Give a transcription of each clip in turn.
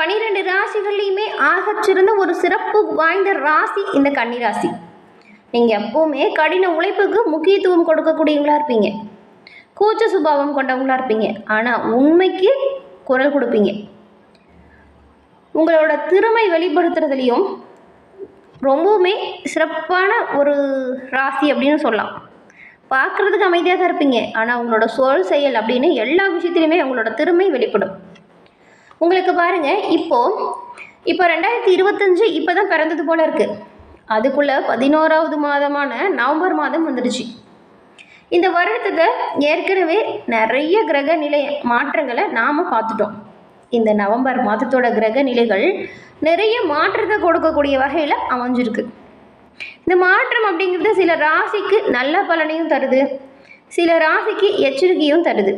பனிரெண்டு ராசிகள்லையுமே ஆகச்சிறந்த ஒரு சிறப்பு வாய்ந்த ராசி இந்த கன்னிராசி நீங்கள் எப்போவுமே கடின உழைப்புக்கு முக்கியத்துவம் கொடுக்கக்கூடியவங்களா இருப்பீங்க. கூச்ச சுபாவம் கொண்டவங்களா இருப்பீங்க. ஆனால் உண்மைக்கு குரல் கொடுப்பீங்க. உங்களோட திறமை வெளிப்படுத்துறதுலையும் ரொம்பவுமே சிறப்பான ஒரு ராசி அப்படின்னு சொல்லலாம். பார்க்குறதுக்கு அமைதியாக தான் இருப்பீங்க. ஆனால் உங்களோட சொல் செயல் அப்படின்னு எல்லா விஷயத்துலையுமே உங்களோட திறமை வெளிப்படும். உங்களுக்கு பாருங்கள் இப்போது இப்போ ரெண்டாயிரத்தி இருபத்தஞ்சு இப்போ தான் பிறந்தது போல் இருக்குது அதுக்குள்ளே பதினோராவது மாதமான நவம்பர் மாதம் வந்துடுச்சு. இந்த வருடத்துக்கு ஏற்கனவே நிறைய கிரக நிலை மாற்றங்களை நாம் பார்த்துட்டோம். இந்த நவம்பர் மாதத்தோட கிரக நிலைகள் நிறைய மாற்றத்தை கொடுக்கக்கூடிய வகையில் அமைஞ்சிருக்கு. இந்த மாற்றம் அப்படிங்கிறது சில ராசிக்கு நல்ல பலனையும் தருது. சில ராசிக்கு எச்சரிக்கையும் தருது.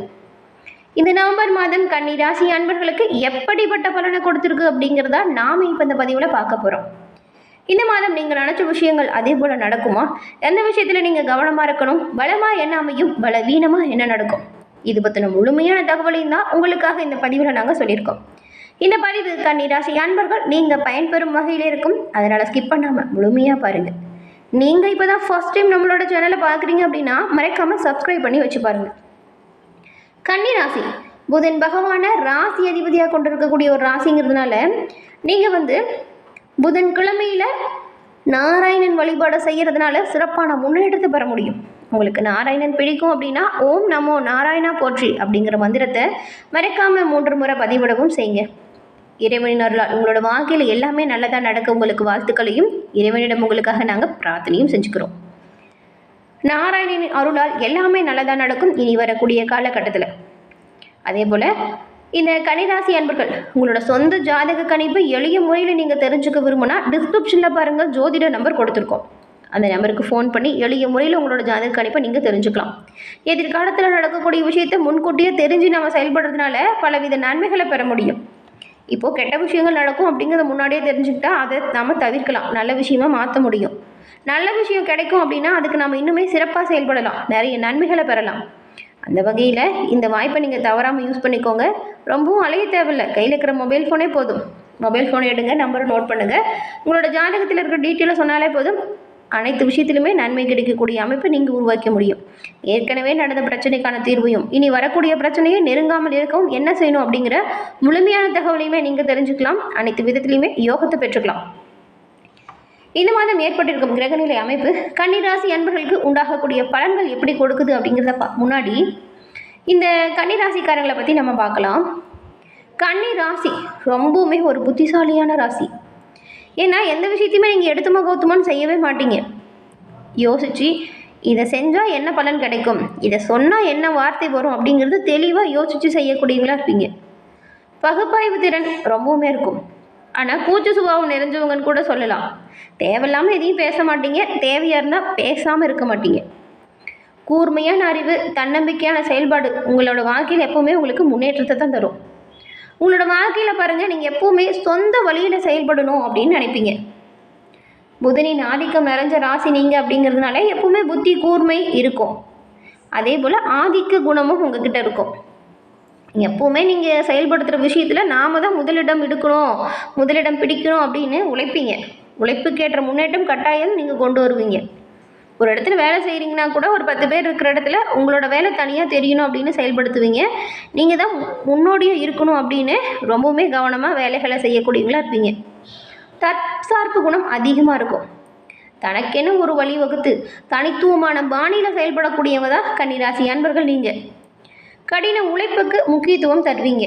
இந்த நவம்பர் மாதம் கன்னி ராசி அன்பர்களுக்கு எப்படிப்பட்ட பலனை கொடுத்துருக்கு அப்படிங்கிறதா நாம் இப்போ இந்த பதிவில் பார்க்க போகிறோம் இந்த மாதம் நீங்கள் நினச்ச விஷயங்கள் அதே போல் நடக்குமா? எந்த விஷயத்தில் நீங்கள் கவனமாக இருக்கணும்? பலமாக என்ன அமையும்? பலவீனமாக என்ன நடக்கும்? இது பற்றின முழுமையான தகவலையும் தான் உங்களுக்காக இந்த பதிவில் நாங்கள் சொல்லியிருக்கோம். இந்த பதிவு கன்னி ராசி அன்பர்கள் நீங்கள் பயன்பெறும் வகையில் இருக்கும். அதனால் ஸ்கிப் பண்ணாமல் முழுமையாக பாருங்கள் நீங்கள் இப்போ தான் ஃபஸ்ட் டைம் நம்மளோட சேனலை பார்க்குறீங்க அப்படின்னா மறக்காமல் சப்ஸ்கிரைப் பண்ணி வச்சு பாருங்கள் கன்னிராசி. புதன் பகவானை ராசி அதிபதியாக கொண்டிருக்கக்கூடிய ஒரு ராசிங்கிறதுனால நீங்கள் வந்து புதன் கிழமையில் நாராயணன் வழிபாடு செய்கிறதுனால சிறப்பான முன்னேற்றத்தை பெற முடியும். உங்களுக்கு நாராயணன் பிடிக்கும் அப்படின்னா ஓம் நமோ நாராயணா போற்றி அப்படிங்கிற மந்திரத்தை மறக்காமல் மூன்று முறை பதிவிடவும் செய்யுங்க. இறைவனின் அருளால் உங்களோட வாழ்க்கையில் எல்லாமே நல்லதாக நடக்க உங்களுக்கு வாழ்த்துக்களையும் இறைவனிடம் உங்களுக்காக நாங்கள் பிரார்த்தனையும் செஞ்சுக்கிறோம். நாராயணனின் அருளால் எல்லாமே நல்லதாக நடக்கும். இனி வரக்கூடிய காலகட்டத்தில். அதே போல் இந்த கனிராசி அன்பர்கள் உங்களோட சொந்த ஜாதக கணிப்பு எளிய முறையில் நீங்கள் தெரிஞ்சுக்க விரும்புனா டிஸ்கிரிப்ஷனில் பாருங்கள் ஜோதிட நம்பர் கொடுத்துருக்கோம். அந்த நம்பருக்கு ஃபோன் பண்ணி எளிய முறையில் உங்களோட ஜாதக கணிப்பை நீங்கள் தெரிஞ்சுக்கலாம். எதிர்காலத்தில் நடக்கக்கூடிய விஷயத்தை முன்கூட்டியே தெரிஞ்சு நம்ம செயல்படுறதுனால பலவித நன்மைகளை பெற முடியும். இப்போது கெட்ட விஷயங்கள் நடக்கும் அப்படிங்கிறத முன்னாடியே தெரிஞ்சுக்கிட்டா அதை நம்ம தவிர்க்கலாம். நல்ல விஷயமா மாற்ற முடியும். நல்ல விஷயம் கிடைக்கும் அப்படின்னா அதுக்கு நம்ம இன்னுமே சிறப்பாக செயல்படலாம். நிறைய நன்மைகளை பெறலாம். அந்த வகையில் இந்த வாய்ப்பை நீங்கள் தவறாமல் யூஸ் பண்ணிக்கோங்க. ரொம்பவும் அலைய தேவையில்லை. கையில் இருக்கிற மொபைல் ஃபோனே போதும். மொபைல் ஃபோனை எடுங்க நம்பரை நோட் பண்ணுங்கள் உங்களோட ஜாதகத்தில் இருக்கிற டீட்டெயிலை சொன்னாலே போதும். அனைத்து விஷயத்திலுமே நன்மை கிடைக்கக்கூடிய அமைப்பை நீங்கள் உருவாக்க முடியும். ஏற்கனவே நடந்த பிரச்சனைக்கான தீர்வையும் இனி வரக்கூடிய பிரச்சனையை நெருங்காமல் இருக்கவும் என்ன செய்யணும் அப்படிங்கிற முழுமையான தகவலையுமே நீங்கள் தெரிஞ்சுக்கலாம். அனைத்து விதத்துலையுமே யோகத்தை பெற்றுக்கலாம். இந்த மாதம் ஏற்பட்டிருக்கும் கிரகநிலை அமைப்பு கன்னிராசி அன்பர்களுக்கு உண்டாகக்கூடிய பலன்கள் எப்படி கொடுக்குது அப்படிங்கிறத பா முன்னாடி இந்த கன்னிராசிக்காரங்களை பற்றி நம்ம பார்க்கலாம். கன்னி ராசி ரொம்பவுமே ஒரு புத்திசாலியான ராசி. ஏன்னா எந்த விஷயத்தையுமே நீங்கள் எடுத்துமா கௌத்துமான்னு செய்யவே மாட்டீங்க. யோசித்து இதை செஞ்சால் என்ன பலன் கிடைக்கும்? இதை சொன்னால் என்ன வார்த்தை வரும் அப்படிங்கிறது தெளிவாக யோசித்து செய்யக்கூடியவங்களா இருப்பீங்க. பகுப்பாய்வு திறன் ரொம்பவுமே இருக்கும். ஆனால் கூச்ச சுபாவம் நிறைஞ்சவங்கன்னு கூட சொல்லலாம். தேவையில்லாமல் எதையும் பேச மாட்டீங்க. தேவையாக இருந்தால் பேசாமல் இருக்க மாட்டீங்க. கூர்மையான அறிவு தன்னம்பிக்கையான செயல்பாடு உங்களோட வாழ்க்கையில் எப்போவுமே உங்களுக்கு முன்னேற்றத்தை தான் தரும். உங்களோட வாழ்க்கையில் பாருங்கள் நீங்கள் எப்போவுமே சொந்த வழியில் செயல்படணும் அப்படின்னு நினைப்பீங்க. புதனின் ஆதிக்கம் நிறைஞ்ச ராசி நீங்கள் அப்படிங்கிறதுனால எப்பவுமே புத்தி கூர்மை இருக்கும். அதே போல் ஆதிக்க குணமும் உங்ககிட்ட இருக்கும். எப்போவுமே நீங்கள் செயல்படுத்துகிற விஷயத்தில் நாம தான் முதலிடம் எடுக்கணும் முதலிடம் பிடிக்கணும் அப்படின்னு உழைப்பீங்க. உழைப்புக்கேற்ற முன்னேற்றம் கட்டாயம் நீங்கள் கொண்டு வருவீங்க. ஒரு இடத்துல வேலை செய்கிறீங்கன்னா கூட ஒரு பத்து பேர் இருக்கிற இடத்துல உங்களோட வேலை தனியாக தெரியணும் அப்படின்னு செயல்படுத்துவீங்க. நீங்கள் தான் முன்னோடியாக இருக்கணும் அப்படின்னு ரொம்பவுமே கவனமாக வேலைகளை செய்யக்கூடியவங்களா இருப்பீங்க. தற்சார்பு குணம் அதிகமாக இருக்கும். தனக்கென ஒரு வழி வகுத்து தனித்துவமான பாணியில் செயல்படக்கூடியவங்க தான் கன்னிராசி அன்பர்கள் நீங்கள் கடின உழைப்புக்கு முக்கியத்துவம் தருவீங்க.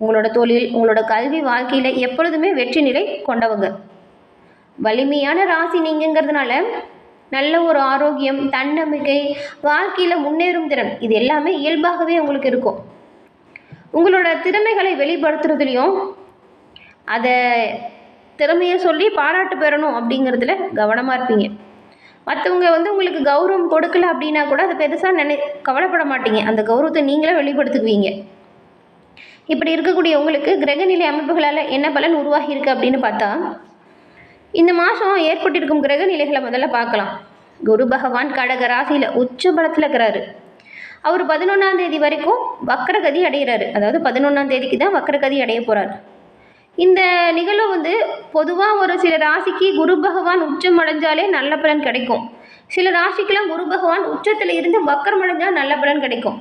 உங்களோட தொழில் உங்களோட கல்வி வாழ்க்கையில் எப்பொழுதுமே வெற்றி நிலை கொண்டவங்க. வலிமையான ராசி நீங்கிறதுனால நல்ல ஒரு ஆரோக்கியம் தன்னம்பிக்கை வாழ்க்கையில் முன்னேறும் திறன் இது எல்லாமே இயல்பாகவே உங்களுக்கு இருக்கும். உங்களோட திறமைகளை வெளிப்படுத்துறதுலையும் அதை திறமையை சொல்லி பாராட்டு பெறணும் அப்படிங்கிறதுல கவனமாக இருப்பீங்க. மற்றவங்க வந்து உங்களுக்கு கௌரவம் கொடுக்கல அப்படின்னா கூட அதை பெருசாக நினை கவலைப்பட மாட்டீங்க. அந்த கௌரவத்தை நீங்களே வெளிப்படுத்துக்குவீங்க. இப்படி இருக்கக்கூடிய உங்களுக்கு கிரகநிலை அமைப்புகளால் என்ன பலன் உருவாகி இருக்குது அப்படின்னு பார்த்தா இந்த மாதம் ஏற்பட்டிருக்கும் கிரக நிலைகளை முதல்ல பார்க்கலாம். குரு பகவான் கடக ராசியில் உச்ச பலத்தில் இருக்கிறாரு. அவர் பதினொன்றாம் தேதி வரைக்கும் வக்கரகதி அடைகிறாரு அதாவது பதினொன்றாம் தேதிக்கு தான் வக்கரகதி அடைய போகிறார் இந்த நிகழ்வு வந்து பொதுவாக ஒரு சில ராசிக்கு குரு பகவான் உச்சம் அடைஞ்சாலே நல்ல பலன் கிடைக்கும். சில ராசிக்கெல்லாம் குரு பகவான் உச்சத்தில் இருந்து வக்கரம் அடைஞ்சால் நல்ல பலன் கிடைக்கும்.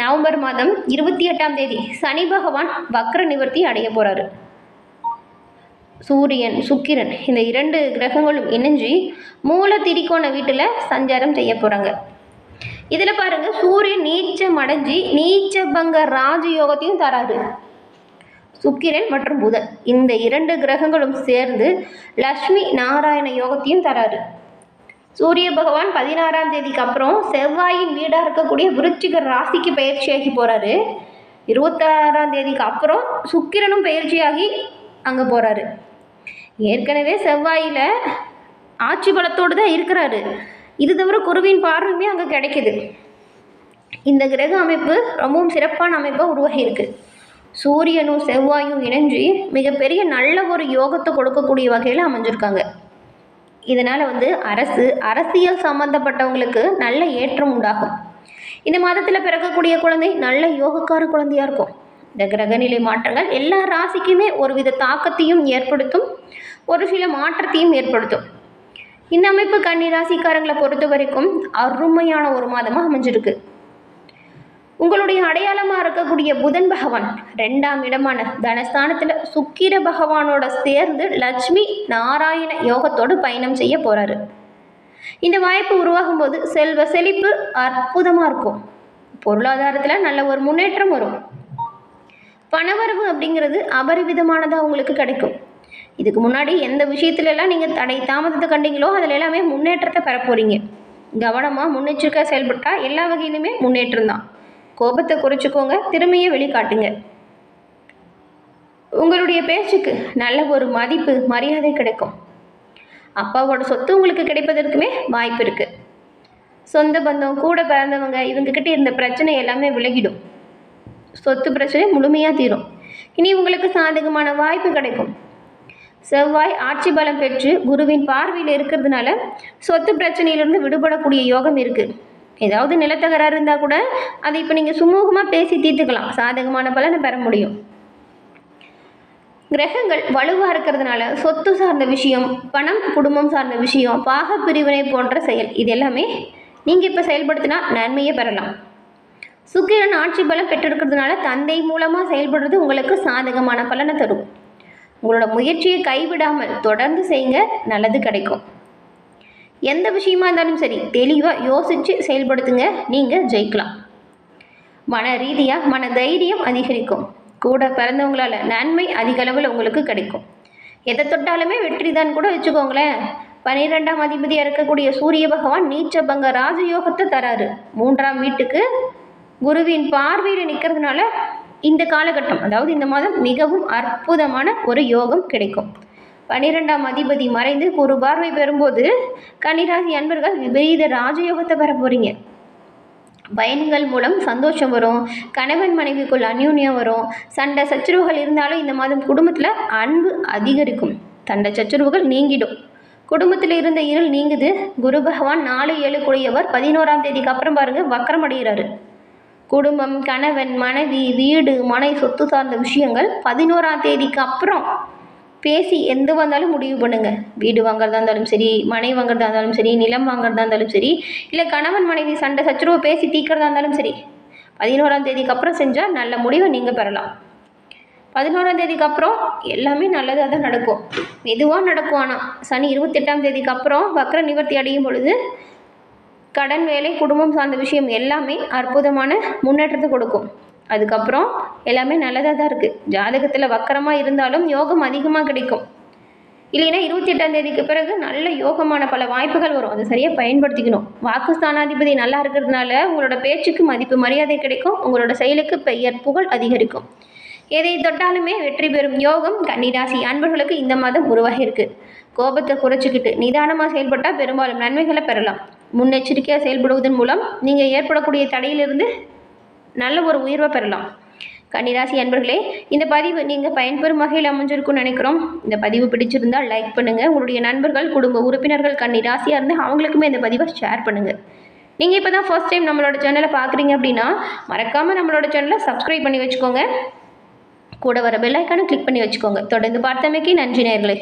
நவம்பர் மாதம் இருபத்தி எட்டாம் தேதி சனி பகவான் வக்ர நிவர்த்தி அடைய போகிறாரு சூரியன் சுக்கிரன் இந்த இரண்டு கிரகங்களும் இணைஞ்சு மூல திரிகோண வீட்டில் சஞ்சாரம் செய்ய போகிறாங்க இதில் பாருங்கள் சூரியன் நீச்சம் அடைஞ்சு நீச்சபங்க ராஜயோகத்தையும் தராரு. சுக்கிரன் மற்றும் புதன். இந்த இரண்டு கிரகங்களும் சேர்ந்து லக்ஷ்மி நாராயண யோகத்தையும் தராரு. சூரிய பகவான் பதினாறாம் தேதிக்கு அப்புறம் செவ்வாயின் வீடாக இருக்கக்கூடிய விருச்சிக ராசிக்கு பயிற்சியாகி போகிறாரு இருபத்தாறாம் தேதிக்கு அப்புறம் சுக்கிரனும் பயிற்சியாகி அங்கே போகிறாரு ஏற்கனவே செவ்வாயில் ஆட்சி பலத்தோடு தான் இருக்கிறாரு. இது தவிர குருவின் பார்வையுமே அங்கே கிடைக்குது. இந்த கிரக அமைப்பு ரொம்பவும் சிறப்பான அமைப்பாக உருவாகியிருக்கு சூரியனும் செவ்வாயும் இணைஞ்சு மிகப்பெரிய நல்ல ஒரு யோகத்தை கொடுக்கக்கூடிய வகையில் அமைஞ்சிருக்காங்க. இதனால் வந்து அரசு அரசியல் சம்மந்தப்பட்டவங்களுக்கு நல்ல ஏற்றம் உண்டாகும். இந்த மாதத்தில் பிறக்கக்கூடிய குழந்தை நல்ல யோகக்கார குழந்தையாக இருக்கும். இந்த கிரகநிலை மாற்றங்கள் எல்லா ராசிக்குமே ஒருவித தாக்கத்தையும் ஏற்படுத்தும் ஒரு சில மாற்றத்தையும் ஏற்படுத்தும். இந்த அமைப்பு கன்னி ராசிக்காரங்களை பொறுத்த வரைக்கும் அருமையான ஒரு மாதமாக அமைஞ்சிருக்கு. உங்களுடைய அடையாளமாக இருக்கக்கூடிய புதன் பகவான் ரெண்டாம் இடமான தனஸ்தானத்தில் சுக்கிர பகவானோட சேர்ந்து லட்சுமி நாராயண யோகத்தோடு பயணம் செய்ய போகிறாரு இந்த வாய்ப்பு உருவாகும் போது செல்வ செழிப்பு அற்புதமாக இருக்கும். பொருளாதாரத்தில் நல்ல ஒரு முன்னேற்றம் வரும். பணவரவு அப்படிங்கிறது அபரிவிதமானதாக உங்களுக்கு கிடைக்கும். இதுக்கு முன்னாடி எந்த விஷயத்துலலாம் நீங்கள் தடை தாமதத்தை கண்டீங்களோ அதில் எல்லாமே முன்னேற்றத்தை பெற போகிறீங்க கவனமாக முன்னெச்சரிக்கை செயல்பட்டால் எல்லா வகையிலுமே முன்னேற்றம் தான். கோபத்தை குறைச்சிக்கோங்க திறமையை வெளிக்காட்டுங்க. உங்களுடைய பேச்சுக்கு நல்ல ஒரு மதிப்பு மரியாதை கிடைக்கும். அப்பாவோட சொத்து உங்களுக்கு கிடைப்பதற்குமே வாய்ப்பு இருக்குது சொந்த பந்தம் கூட பிறந்தவங்க இவங்கக்கிட்ட இருந்த பிரச்சனை எல்லாமே விலகிடும். சொத்து பிரச்சனை முழுமையாக தீரும். இனி உங்களுக்கு சாதகமான வாய்ப்பு கிடைக்கும். செவ்வாய் ஆட்சி பலம் பெற்று குருவின் பார்வையில் இருக்கிறதுனால சொத்து பிரச்சனையிலிருந்து விடுபடக்கூடிய யோகம் இருக்குது ஏதாவது நிலத்தகராறு இருந்தால் கூட அதை இப்போ நீங்கள் சுமூகமாக பேசி தீர்த்துக்கலாம். சாதகமான பலனை பெற முடியும். கிரகங்கள் வலுவாக இருக்கிறதுனால சொத்து சார்ந்த விஷயம் பணம் குடும்பம் சார்ந்த விஷயம் பாக பிரிவினை போன்ற செயல் இது எல்லாமே நீங்கள் இப்போ செயல்படுத்தினா நன்மையை பெறலாம். சுக்கிரன் ஆட்சி பலம் பெற்றிருக்கிறதுனால தந்தை மூலமாக செயல்படுறது உங்களுக்கு சாதகமான பலனை தரும். உங்களோட முயற்சியை கைவிடாமல் தொடர்ந்து செய்யுங்க நல்லது கிடைக்கும். எந்த விஷயமா இருந்தாலும் சரி தெளிவாக யோசித்து செயல்படுத்துங்க. நீங்கள் ஜெயிக்கலாம். மன ரீதியாக மன தைரியம் அதிகரிக்கும். கூட பிறந்தவங்களால நன்மை அதிக அளவில் உங்களுக்கு கிடைக்கும். எதை தொட்டாலுமே வெற்றி தான் கூட வச்சுக்கோங்களேன். பன்னிரெண்டாம் அதிபதியாக இருக்கக்கூடிய சூரிய பகவான் நீச்சபங்க ராஜயோகத்தை தராரு. மூன்றாம் வீட்டுக்கு குருவின் பார்வையில் நிற்கிறதுனால இந்த காலகட்டம் அதாவது இந்த மாதம் மிகவும் அற்புதமான ஒரு யோகம் கிடைக்கும். பனிரெண்டாம் அதிபதி மறைந்து குரு பார்வை பெறும்போது கன்னிராசி அன்பர்கள் விபரீத ராஜயோகத்தை பெற போகிறீங்க பயன்கள் மூலம் சந்தோஷம் வரும் கணவன் மனைவிக்குள் அந்யூன்யம் வரும் சண்டை சச்சுருவுகள் இருந்தாலும் இந்த மாதம் குடும்பத்தில் அன்பு அதிகரிக்கும். சண்டை சச்சுருவுகள் நீங்கிடும். குடும்பத்தில் இருந்த இருள் நீங்குது. குரு பகவான் நாலு ஏழு கூடியவர் பதினோராம் தேதிக்கு அப்புறம் பாருங்கள் வக்கரம் அடைகிறாரு. குடும்பம் கணவன் மனைவி வீடு மனை சொத்து சார்ந்த விஷயங்கள் பதினோராம் தேதிக்கு அப்புறம் பேசி எந்த வந்தாலும் முடிவு பண்ணுங்கள் வீடு வாங்குறதா இருந்தாலும் சரி மனை வாங்குறதா இருந்தாலும் சரி நிலம் வாங்குறதா இருந்தாலும் சரி இல்லை கணவன் மனைவி சண்டை சச்சரவு பேசி தீக்கிறதா இருந்தாலும் சரி பதினோராம் தேதிக்கு அப்புறம் செஞ்சால் நல்ல முடிவை நீங்கள் பெறலாம். பதினோராம் தேதிக்கு அப்புறம் எல்லாமே நல்லதாக தான் நடக்கும். மெதுவாக நடக்கும். ஆனால் சனி இருபத்தெட்டாம் தேதிக்கு அப்புறம் வக்ர நிவர்த்தி அடையும் பொழுது கடன் வேலை குடும்பம் சார்ந்த விஷயம் எல்லாமே அற்புதமான முன்னேற்றத்தை கொடுக்கும். அதுக்கப்புறம் எல்லாமே நல்லதாக தான் இருக்குது ஜாதகத்தில் வக்கரமாக இருந்தாலும் யோகம் அதிகமாக கிடைக்கும். இல்லைன்னா இருபத்தி எட்டாம் தேதிக்கு பிறகு நல்ல யோகமான பல வாய்ப்புகள் வரும். அதை சரியாக பயன்படுத்திக்கணும். வாக்கு ஸ்தானாதிபதி நல்லா இருக்கிறதுனால உங்களோட பேச்சுக்கு மதிப்பு மரியாதை கிடைக்கும். உங்களோட செயலுக்கு பெயர் புகழ் அதிகரிக்கும். எதை தொட்டாலுமே வெற்றி பெறும் யோகம் கன்னிராசி அன்பர்களுக்கு இந்த மாதம் உருவாகி இருக்கு. கோபத்தை குறைச்சிக்கிட்டு நிதானமாக செயல்பட்டால் பெரும்பாலும் நன்மைகளை பெறலாம். முன்னெச்சரிக்கையாக செயல்படுவதன் மூலம் நீங்கள் ஏற்படக்கூடிய தடையிலிருந்து நல்ல ஒரு உயர்வை பெறலாம். கன்னிராசி அன்பர்களே இந்த பதிவு நீங்கள் பயன்பெறும் வகையில் அமைஞ்சிருக்கும்னு நினைக்கிறோம். இந்த பதிவு பிடிச்சிருந்தால் லைக் பண்ணுங்கள் உங்களுடைய நண்பர்கள் குடும்ப உறுப்பினர்கள் கன்னிராசியாக இருந்தால் அவங்களுக்குமே இந்த பதிவை ஷேர் பண்ணுங்கள் நீங்கள் இப்போ தான் ஃபர்ஸ்ட் டைம் நம்மளோட சேனலை பார்க்குறீங்க அப்படின்னா மறக்காமல் நம்மளோட சேனலை சப்ஸ்கிரைப் பண்ணி வச்சுக்கோங்க. கூட வர பெல்லைக்கானும் கிளிக் பண்ணி வச்சுக்கோங்க. தொடர்ந்து பார்த்தமைக்கு நன்றி நேயர்களே.